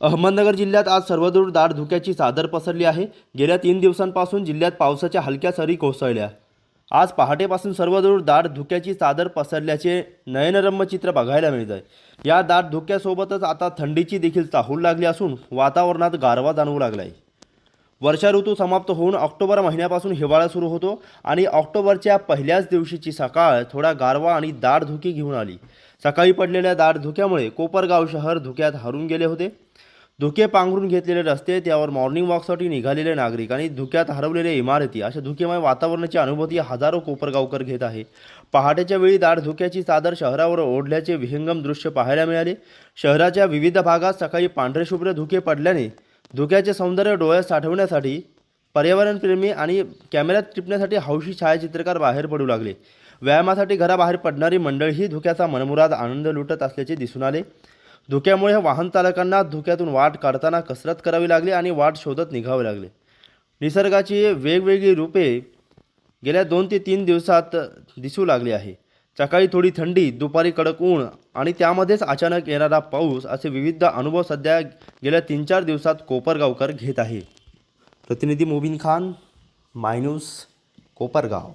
अहमदनगर जिल्ह्यात आज सर्वदूर दाट धुक्याची चादर पसरली आहे. गेल्या तीन दिवसांपासून जिल्ह्यात पावसाच्या हलक्या सरी कोसळल्या. आज पहाटेपासून सर्वदूर दाट धुक्याची चादर पसरल्याचे नयनरम्य चित्र बघायला मिळत आहे. या दाट धुक्यासोबतच आता थंडीची देखील चाहूल लागली असून वातावरणात गारवा जाणवू लागला आहे. वर्षा ऋतू समाप्त होऊन ऑक्टोबर महिन्यापासून हिवाळा सुरू होतो आणि ऑक्टोबरच्या पहिल्याच दिवशीची सकाळ थोडा गारवा आणि दाट धुकी घेऊन आली. सकाळी पडलेल्या दाट धुक्यामुळे कोपरगाव शहर धुक्यात हरून गेले होते. धुके पांघरून घेतलेले रस्ते त्यावर मॉर्निंग वॉकसाठी निघालेले नागरिक आणि धुक्यात हरवलेल्या इमारती अशा धुकेमय वातावरणाची अनुभूती हजारो कोपरगावकर घेत आहे. पहाटेच्या वेळी दाट धुक्याची चादर शहरावर ओढल्याचे विहंगम दृश्य पाहायला मिळाले. शहराच्या विविध भागात सकाळी पांढरे शुभ्र धुके पडल्याने धुक्याचे सौंदर्य डोळ्यात साठवण्यासाठी पर्यावरणप्रेमी आणि कॅमेऱ्यात टिपण्यासाठी हौशी छायाचित्रकार बाहेर पडू लागले. व्यायामासाठी घराबाहेर पडणारी मंडळीही धुक्याचा मनमुराद आनंद लुटत असल्याचे दिसून आले. धुक्यामुळे वाहन चालकांना धुक्यातून वाट काढताना कसरत करावी लागली आणि वाट शोधत निघावे लागले. निसर्गाची वेगवेगळी रूपे गेल्या दोन ते तीन दिवसात दिसू लागली आहे. सकाळी थोडी थंडी दुपारी कडक ऊन आणि त्यामध्येच अचानक येणारा पाऊस असे विविध अनुभव सध्या गेल्या तीन चार दिवसात कोपरगावकर घेत आहे. प्रतिनिधी मोबिन खान माय न्यूज कोपरगाव.